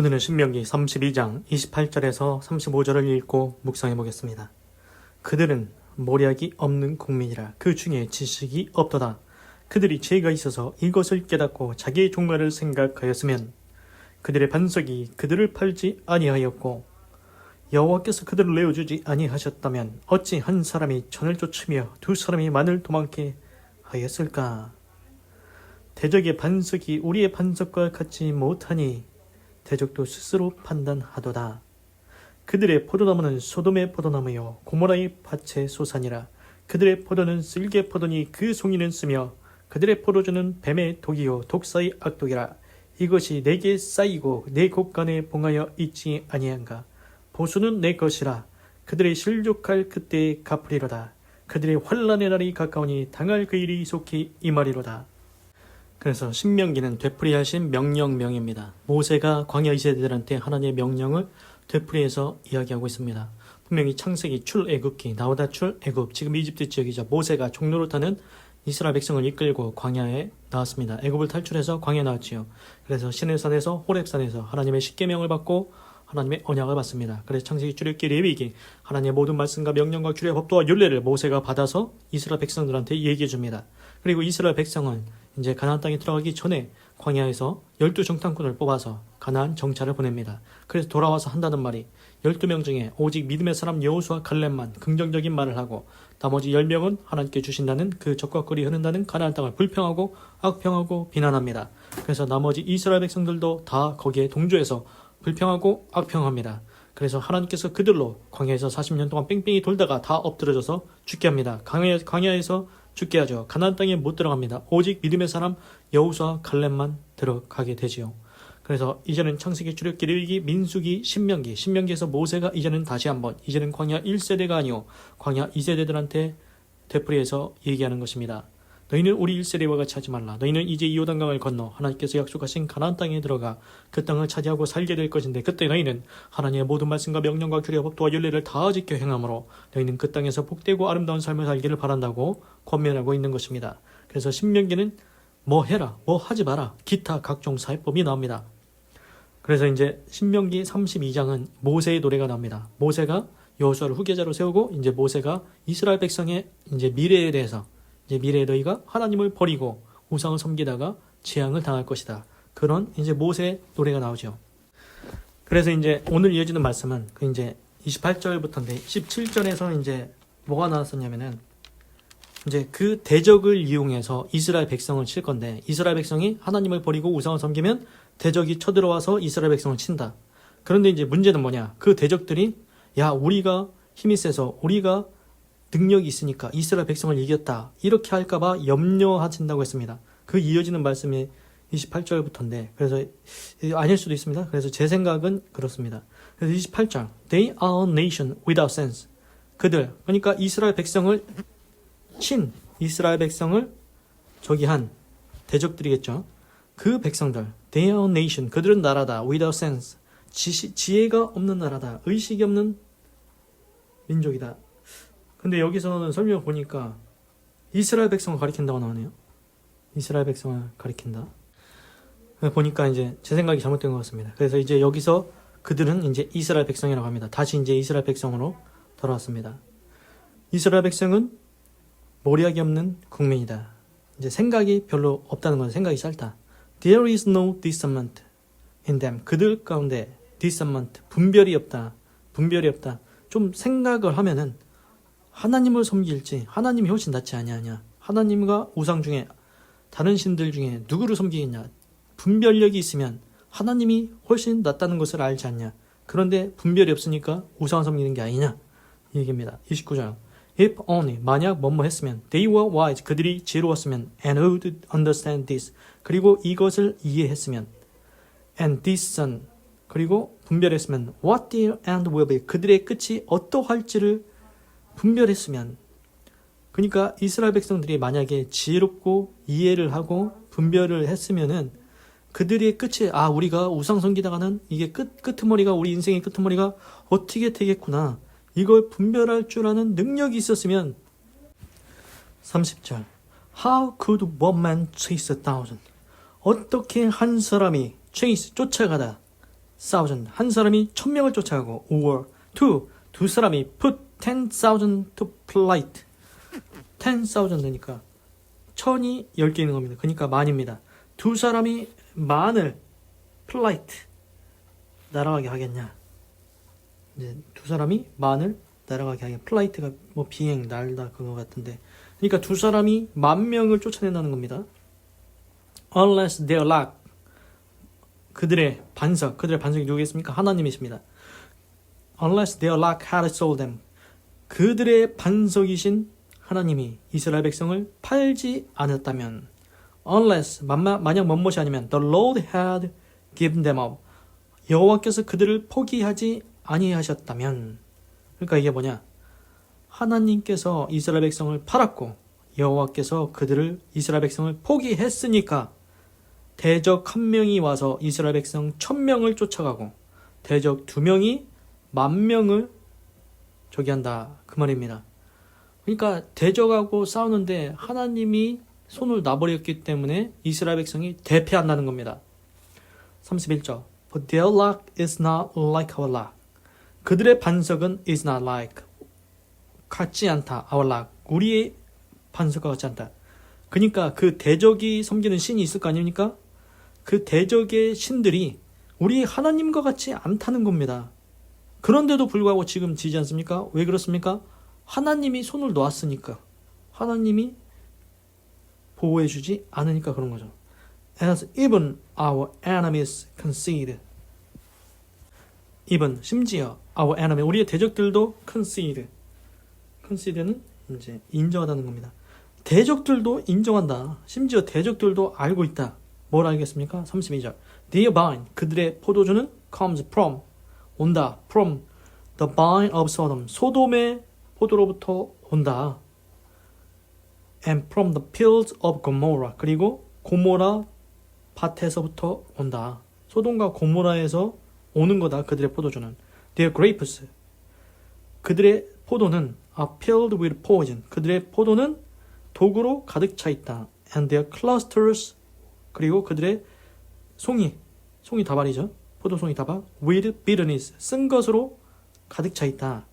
오늘은 신명기 32장 28절에서 35절을 읽고 묵상해 보겠습니다. 그들은 모략이 없는 국민이라 그 중에 지식이 없도다. 그들이 죄가 있어서 이것을 깨닫고 자기의 종말을 생각하였으면 그들의 반석이 그들을 팔지 아니하였고 여호와께서 그들을 내어주지 아니하셨다면 어찌 한 사람이 천을 쫓으며 두 사람이 만을 도망게 하였을까? 대적의 반석이 우리의 반석과 같지 못하니 대적도 스스로 판단하도다. 그들의 포도나무는 소돔의 포도나무요 고모라의 밭의 소산이라. 그들의 포도는 쓸개 포도니 그 송이는 쓰며 그들의 포도주는 뱀의 독이요 독사의 악독이라. 이것이 내게 쌓이고 내 곳간에 봉하여 있지 아니한가. 보수는 내 것이라. 그들의 실족할 그때에 갚으리로다. 그들의 환란의 날이 가까우니 당할 그 일이 속히 임하리로다 그래서 신명기는 되풀이하신 명령명입니다. 모세가 광야 이세대들한테 하나님의 명령을 되풀이해서 이야기하고 있습니다. 분명히 창세기 출애굽기 나오다 출애굽 지금 이집트 지역이죠. 모세가 종로를 타는 이스라엘 백성을 이끌고 광야에 나왔습니다. 애굽을 탈출해서 광야에 나왔지요. 그래서 시내산에서 호렙산에서 하나님의 십계명을 받고 하나님의 언약을 받습니다. 그래서 창세기 출애굽기 레위기 하나님의 모든 말씀과 명령과 규례 법도와 율례를 모세가 받아서 이스라엘 백성들한테 얘기해 줍니다. 그리고 이스라엘 백성은 이제 가나안 땅에 들어가기 전에 광야에서 열두 정탐꾼을 뽑아서 가나안 정찰을 보냅니다. 그래서 돌아와서 한다는 말이 12명 중에 오직 믿음의 사람 여호수와 갈렙만 긍정적인 말을 하고 나머지 10명은 하나님께 주신다는 그 적과 거리 흐른다는 가나안 땅을 불평하고 악평하고 비난합니다. 그래서 나머지 이스라엘 백성들도 다 거기에 동조해서 불평하고 악평합니다. 그래서 하나님께서 그들로 광야에서 40년 동안 뺑뺑이 돌다가 다 엎드려져서 죽게 합니다. 광야, 광야에서 죽게 하죠. 가나안 땅에 못 들어갑니다. 오직 믿음의 사람 여호수와 갈렙만 들어가게 되지요. 그래서 이제는 창세기 출애굽기 민수기 신명기 신명기에서 모세가 이제는 다시 한번 이제는 광야 1세대가 아니요 광야 2세대들한테 되풀이해서 얘기하는 것입니다. 너희는 우리 1세대와 같이 하지 말라. 너희는 이제 이 요단강을 건너 하나님께서 약속하신 가나안 땅에 들어가 그 땅을 차지하고 살게 될 것인데 그때 너희는 하나님의 모든 말씀과 명령과 규례 법도와 윤례를 다 지켜 행함으로 너희는 그 땅에서 복되고 아름다운 삶을 살기를 바란다고 권면하고 있는 것입니다. 그래서 신명기는 뭐 해라, 뭐 하지 마라, 기타 각종 사회법이 나옵니다. 그래서 이제 신명기 32장은 모세의 노래가 나옵니다. 모세가 여호수아를 후계자로 세우고 이제 모세가 이스라엘 백성의 이제 미래에 대해서 이제 미래에 너희가 하나님을 버리고 우상을 섬기다가 재앙을 당할 것이다. 그런 이제 모세 노래가 나오죠. 그래서 이제 오늘 이어지는 말씀은 그 이제 28절부터인데 17절에서 이제 뭐가 나왔었냐면은 이제 그 대적을 이용해서 이스라엘 백성을 칠 건데 이스라엘 백성이 하나님을 버리고 우상을 섬기면 대적이 쳐들어와서 이스라엘 백성을 친다. 그런데 이제 문제는 뭐냐? 그 대적들이 야 우리가 힘이 세서 우리가 능력이 있으니까 이스라엘 백성을 이겼다. 이렇게 할까봐 염려하신다고 했습니다. 그 이어지는 말씀이 28절부터인데 그래서 아닐 수도 있습니다. 그래서 제 생각은 그렇습니다. 그래서 28절 They are a nation without sense. 그들 그러니까 이스라엘 백성을 친 이스라엘 백성을 저기 한 대적들이겠죠. 그 백성들 They are a nation. 그들은 나라다. Without sense. 지시, 지혜가 없는 나라다. 의식이 없는 민족이다. 근데 여기서는 설명을 보니까 이스라엘 백성을 가리킨다고 나오네요. 이스라엘 백성을 가리킨다. 보니까 이제 제 생각이 잘못된 것 같습니다. 그래서 이제 여기서 그들은 이제 이스라엘 백성이라고 합니다. 다시 이제 이스라엘 백성으로 돌아왔습니다. 이스라엘 백성은 모략이 없는 국민이다. 이제 생각이 별로 없다는 건 생각이 짧다. There is no discernment in them. 그들 가운데 discernment 분별이 없다. 분별이 없다. 좀 생각을 하면은 하나님을 섬길지 하나님이 훨씬 낫지 아니하냐. 하나님과 우상 중에 다른 신들 중에 누구를 섬기겠냐. 분별력이 있으면 하나님이 훨씬 낫다는 것을 알지 않냐. 그런데 분별이 없으니까 우상을 섬기는 게 아니냐. 이 얘기입니다. 29절. If only 만약 뭐뭐 했으면 they were wise 그들이 지혜로웠으면 and would understand this 그리고 이것을 이해했으면 and discern 그리고 분별했으면 what their end will be 그들의 끝이 어떠할지를 분별했으면. 그러니까 이스라엘 백성들이 만약에 지혜롭고 이해를 하고 분별을 했으면은 그들의 끝이 아 우리가 우상 섬기다가는 이게 끝 끄트머리가 우리 인생의 끄트머리가 어떻게 되겠구나. 이걸 분별할 줄 아는 능력이 있었으면. 30절. How could one man chase a thousand? 어떻게 한 사람이 chase 쫓아가다? thousand. 한 사람이 천 명을 쫓아가고 or two. 두 사람이 put ten thousand to flight ten thousand니까 천이 열개 있는 겁니다. 그러니까 만입니다. 두 사람이 만을 flight 날아가게 하겠냐? 이제 두 사람이 만을 날아가게 하게 플라이트가 뭐 비행 날다 그거 같은데 그러니까 두 사람이 만 명을 쫓아낸다는 겁니다. Unless their luck 그들의 반석 그들의 반석이 누구겠습니까? 하나님이십니다. Unless their luck had sold them 그들의 반석이신 하나님이 이스라엘 백성을 팔지 않았다면 unless 만약 뭔것이 아니면 the Lord had given them up. 여호와께서 그들을 포기하지 아니하셨다면 그러니까 이게 뭐냐? 하나님께서 이스라엘 백성을 팔았고 여호와께서 그들을 이스라엘 백성을 포기했으니까 대적 한 명이 와서 이스라엘 백성 천 명을 쫓아가고 대적 두 명이 만 명을 저기 한다 그 말입니다. 그러니까 대적하고 싸우는데 하나님이 손을 놔버렸기 때문에 이스라엘 백성이 대패한다는 겁니다. 31절 But their luck is not like our luck. 그들의 반석은 is not like 같지 않다. our luck. 우리의 반석과 같지 않다. 그러니까 그 대적이 섬기는 신이 있을 거 아닙니까? 그 대적의 신들이 우리 하나님과 같지 않다는 겁니다. 그런데도 불구하고 지금 지지 않습니까? 왜 그렇습니까? 하나님이 손을 놓았으니까. 하나님이 보호해주지 않으니까 그런 거죠. As even our enemies concede. even 심지어 our enemy 우리의 대적들도 concede. concede는 이제 인정하다는 겁니다. 대적들도 인정한다. 심지어 대적들도 알고 있다. 뭘 알겠습니까? 32절. Their vine 그들의 포도주는 comes from 온다. from the vine of Sodom 소돔의 포도로부터 온다. and from the fields of Gomorrah 그리고 고모라 밭에서부터 온다. 소돔과 고모라에서 오는 거다. 그들의 포도주는 their grapes 그들의 포도는 are filled with poison 그들의 포도는 독으로 가득 차 있다. and their clusters 그리고 그들의 송이 송이 다발이죠. 포도송이 다발 with bitterness 쓴 것으로 가득 차 있다.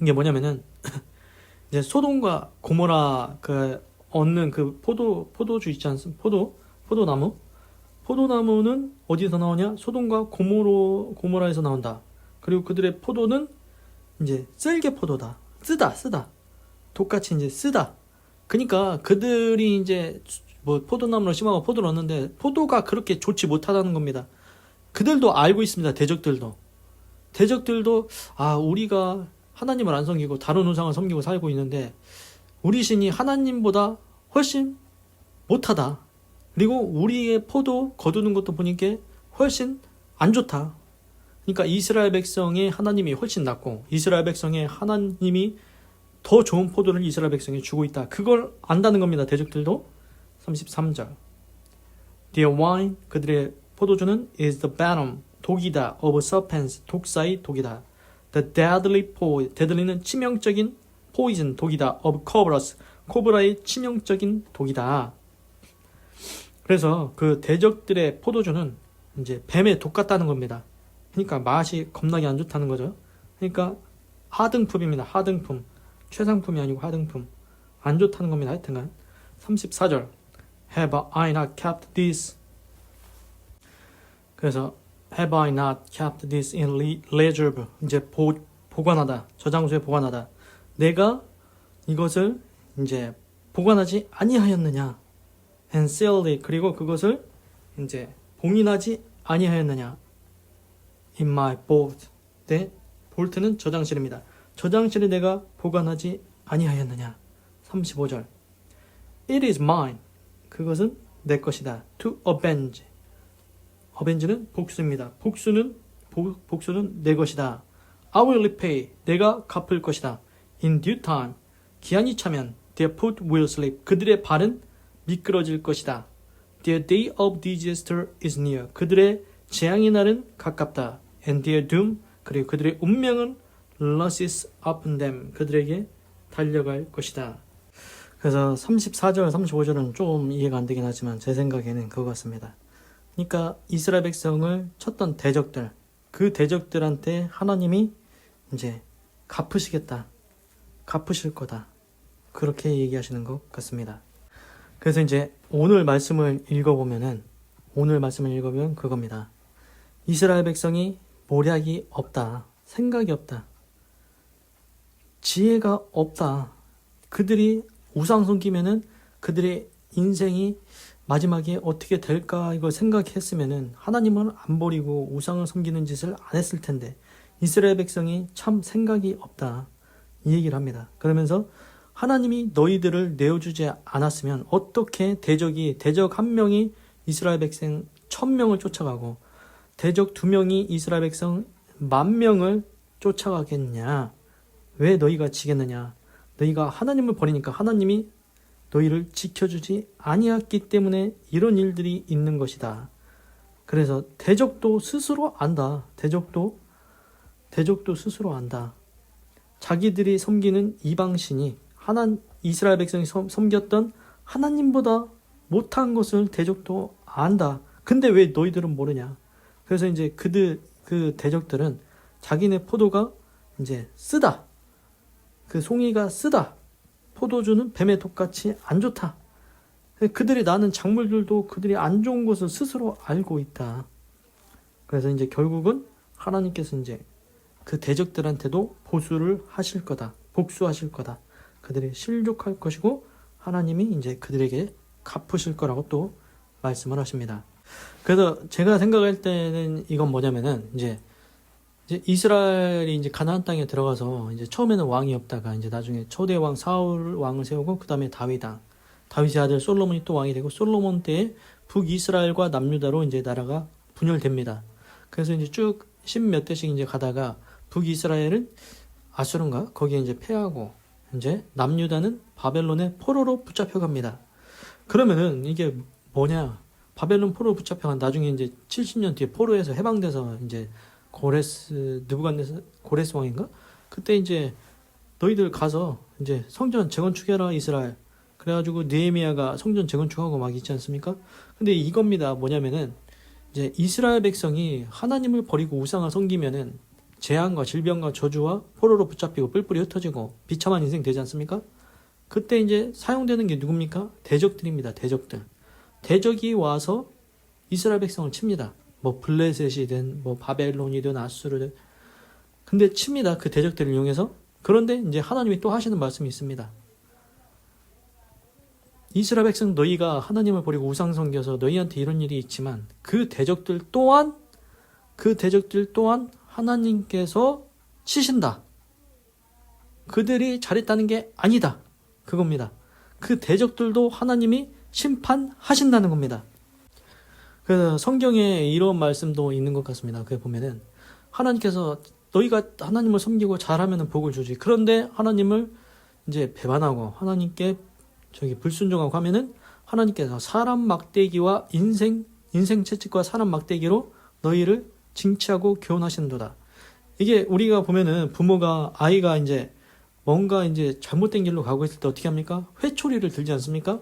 이게 뭐냐면은 이제 소돔과 고모라 그 얻는 그 포도 포도주 있지 않습니까? 포도 포도나무 포도나무는 어디서 나오냐? 소돔과 고모로 고모라에서 나온다. 그리고 그들의 포도는 이제 쓸개 포도다. 쓰다 쓰다. 똑같이 이제 쓰다. 그러니까 그들이 이제 뭐 포도나무를 심하고 포도를 얻는데 포도가 그렇게 좋지 못하다는 겁니다. 그들도 알고 있습니다. 대적들도. 대적들도 아 우리가 하나님을 안 섬기고 다른 우상을 섬기고 살고 있는데 우리 신이 하나님보다 훨씬 못하다. 그리고 우리의 포도 거두는 것도 보니까 훨씬 안 좋다. 그러니까 이스라엘 백성의 하나님이 훨씬 낫고 이스라엘 백성의 하나님이 더 좋은 포도를 이스라엘 백성에 주고 있다. 그걸 안다는 겁니다. 대적들도 33절. Their wine 그들의 포도주는 is the venom 독이다 of serpents 독사의 독이다. The deadly poison deadly는 치명적인 poison 독이다 of cobras 코브라의 치명적인 독이다. 그래서 그 대적들의 포도주는 이제 뱀의 독 같다는 겁니다. 그러니까 맛이 겁나게 안 좋다는 거죠. 그러니까 하등품입니다. 하등품. 최상품이 아니고 하등품. 안 좋다는 겁니다. 하여튼간 34절. Have I not kept this? 그래서 Have I not kept this in le- reserve? 이제 보, 보관하다. 저장소에 보관하다. 내가 이것을 이제 보관하지 아니하였느냐? And sealed it. 그리고 그것을 이제 봉인하지 아니하였느냐? In my vault. 내 볼트는 저장실입니다. 저장실에 내가 보관하지 아니하였느냐? 35절. It is mine. 그것은 내 것이다. To avenge. Avenge는 복수입니다. 복수는 보- 복수는 내 것이다. I will repay. 내가 갚을 것이다. In due time. 기한이 차면 their foot will slip. 그들의 발은 미끄러질 것이다. Their day of disaster is near. 그들의 재앙의 날은 가깝다. And their doom. 그리고 그들의 운명은 losses upon them. 그들에게 달려갈 것이다. 그래서 34절, 35절은 좀 이해가 안 되긴 하지만 제 생각에는 그거 같습니다. 그러니까 이스라엘 백성을 쳤던 대적들, 그 대적들한테 하나님이 이제 갚으시겠다. 갚으실 거다. 그렇게 얘기하시는 것 같습니다. 그래서 이제 오늘 말씀을 읽어보면은 오늘 말씀을 읽어보면 그겁니다. 이스라엘 백성이 모략이 없다. 생각이 없다. 지혜가 없다. 그들이 우상 섬기면은 그들의 인생이 마지막에 어떻게 될까 이걸 생각했으면은 하나님을 안 버리고 우상을 섬기는 짓을 안 했을 텐데 이스라엘 백성이 참 생각이 없다. 이 얘기를 합니다. 그러면서 하나님이 너희들을 내어주지 않았으면 어떻게 대적이 대적 한 명이 이스라엘 백성 천 명을 쫓아가고 대적 두 명이 이스라엘 백성 만 명을 쫓아가겠냐? 왜 너희가 지겠느냐? 너희가 하나님을 버리니까 하나님이 너희를 지켜주지 아니했기 때문에 이런 일들이 있는 것이다. 그래서 대적도 스스로 안다. 대적도 대적도 스스로 안다. 자기들이 섬기는 이방신이 하나 이스라엘 백성이 섬, 섬겼던 하나님보다 못한 것을 대적도 안다. 근데 왜 너희들은 모르냐? 그래서 이제 그들 그 대적들은 자기네 포도가 이제 쓰다. 그 송이가 쓰다. 포도주는 뱀의 독같이 안 좋다. 그들이 나는 작물들도 그들이 안 좋은 것을 스스로 알고 있다. 그래서 이제 결국은 하나님께서 이제 그 대적들한테도 보수를 하실 거다. 복수하실 거다. 그들이 실족할 것이고 하나님이 이제 그들에게 갚으실 거라고 또 말씀을 하십니다. 그래서 제가 생각할 때는 이건 뭐냐면은 이제 이제 이스라엘이 이제 가나안 땅에 들어가서 이제 처음에는 왕이 없다가 이제 나중에 초대 왕 사울 왕을 세우고 그다음에 다윗 왕 다윗의 아들 솔로몬이 또 왕이 되고 솔로몬 때에 북이스라엘과 남유다로 이제 나라가 분열됩니다. 그래서 이제 쭉 십 몇 대씩 이제 가다가 북이스라엘은 아수르인가 거기에 이제 패하고 이제 남유다는 바벨론의 포로로 붙잡혀 갑니다. 그러면은 이게 뭐냐? 바벨론 포로 붙잡혀간 나중에 이제 70년 뒤에 포로에서 해방돼서 이제 고레스 느부갓네살 고레스 왕인가? 그때 이제 너희들 가서 이제 성전 재건축해라 이스라엘. 그래가지고 느헤미야가 성전 재건축하고 막 있지 않습니까? 근데 이겁니다. 뭐냐면은 이제 이스라엘 백성이 하나님을 버리고 우상을 섬기면은 재앙과 질병과 저주와 포로로 붙잡히고 뿔뿔이 흩어지고 비참한 인생 되지 않습니까? 그때 이제 사용되는 게 누굽니까? 대적들입니다. 대적들. 대적이 와서 이스라엘 백성을 칩니다. 뭐 블레셋이든 뭐 바벨론이든 아수르든 근데 칩니다. 그 대적들을 이용해서 그런데 이제 하나님이 또 하시는 말씀이 있습니다. 이스라엘 백성 너희가 하나님을 버리고 우상 섬겨서 너희한테 이런 일이 있지만 그 대적들 또한 그 대적들 또한 하나님께서 치신다. 그들이 잘했다는 게 아니다. 그겁니다. 그 대적들도 하나님이 심판하신다는 겁니다. 그래서 성경에 이런 말씀도 있는 것 같습니다. 그 보면은 하나님께서 너희가 하나님을 섬기고 잘하면 복을 주지. 그런데 하나님을 이제 배반하고 하나님께 저기 불순종하고 하면은 하나님께서 사람 막대기와 인생 인생 채찍과 사람 막대기로 너희를 징치하고 교훈하신도다. 이게 우리가 보면은 부모가 아이가 이제 뭔가 이제 잘못된 길로 가고 있을 때 어떻게 합니까? 회초리를 들지 않습니까?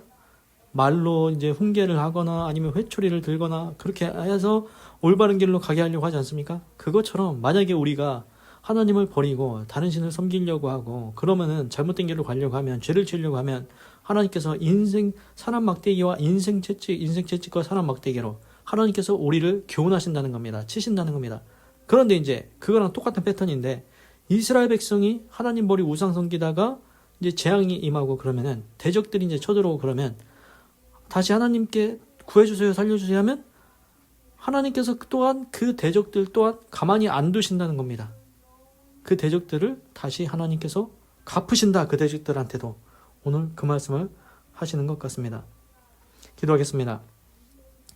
말로 이제 훈계를 하거나 아니면 회초리를 들거나 그렇게 해서 올바른 길로 가게 하려고 하지 않습니까? 그것처럼 만약에 우리가 하나님을 버리고 다른 신을 섬기려고 하고 그러면은 잘못된 길로 가려고 하면 죄를 지으려고 하면 하나님께서 인생 사람 막대기와 인생 채찍 인생 채찍과 사람 막대기로 하나님께서 우리를 교훈하신다는 겁니다. 치신다는 겁니다. 그런데 이제 그거랑 똑같은 패턴인데 이스라엘 백성이 하나님 버리 우상 섬기다가 이제 재앙이 임하고 그러면은 대적들이 이제 쳐들어오고 그러면 다시 하나님께 구해주세요, 살려주세요 하면 하나님께서 또한 그 대적들 또한 가만히 안 두신다는 겁니다. 그 대적들을 다시 하나님께서 갚으신다, 그 대적들한테도. 오늘 그 말씀을 하시는 것 같습니다. 기도하겠습니다.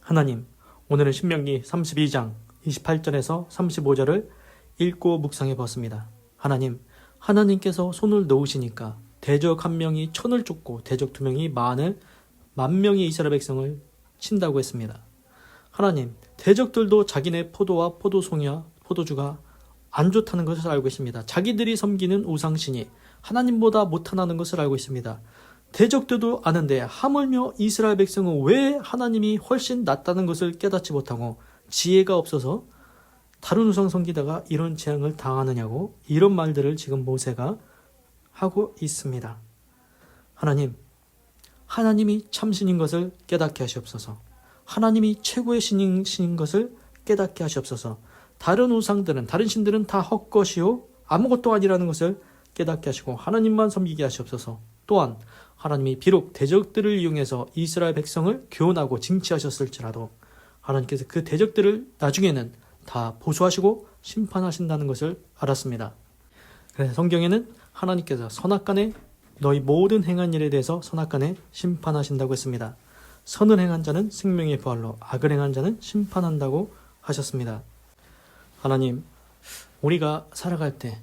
하나님, 오늘은 신명기 32장 28절에서 35절을 읽고 묵상해 보았습니다. 하나님, 하나님께서 손을 놓으시니까 대적 한 명이 천을 쫓고 대적 두 명이 만을 만 명의 이스라엘 백성을 친다고 했습니다. 하나님, 대적들도 자기네 포도와 포도송이와 포도주가 안 좋다는 것을 알고 있습니다. 자기들이 섬기는 우상신이 하나님보다 못하다는 것을 알고 있습니다. 대적들도 아는데 하물며 이스라엘 백성은 왜 하나님이 훨씬 낫다는 것을 깨닫지 못하고 지혜가 없어서 다른 우상 섬기다가 이런 재앙을 당하느냐고 이런 말들을 지금 모세가 하고 있습니다. 하나님, 하나님이 참신인 것을 깨닫게 하시옵소서. 하나님이 최고의 신인, 것을 깨닫게 하시옵소서. 다른 우상들은 다른 신들은 다 헛것이요 아무것도 아니라는 것을 깨닫게 하시고 하나님만 섬기게 하시옵소서. 또한 하나님이 비록 대적들을 이용해서 이스라엘 백성을 교훈하고 징치하셨을지라도 하나님께서 그 대적들을 나중에는 다 보수하시고 심판하신다는 것을 알았습니다. 그래서 성경에는 하나님께서 선악간에 너희 모든 행한 일에 대해서 선악간에 심판하신다고 했습니다. 선을 행한 자는 생명의 부활로 악을 행한 자는 심판한다고 하셨습니다. 하나님, 우리가 살아갈 때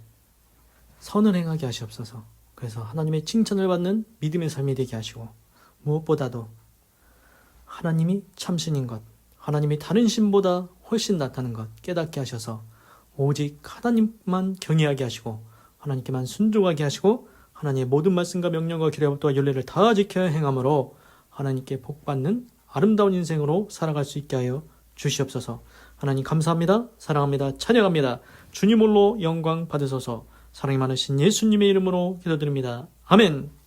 선을 행하게 하시옵소서. 그래서 하나님의 칭찬을 받는 믿음의 삶이 되게 하시고 무엇보다도 하나님이 참신인 것, 하나님이 다른 신보다 훨씬 낫다는 것 깨닫게 하셔서 오직 하나님만 경외하게 하시고 하나님께만 순종하게 하시고 하나님의 모든 말씀과 명령과 기례법도와 윤례를 다 지켜 행함으로 하나님께 복받는 아름다운 인생으로 살아갈 수 있게 하여 주시옵소서. 하나님 감사합니다. 사랑합니다. 찬양합니다. 주님 홀로 영광 받으소서. 사랑이 많으신 예수님의 이름으로 기도드립니다. 아멘.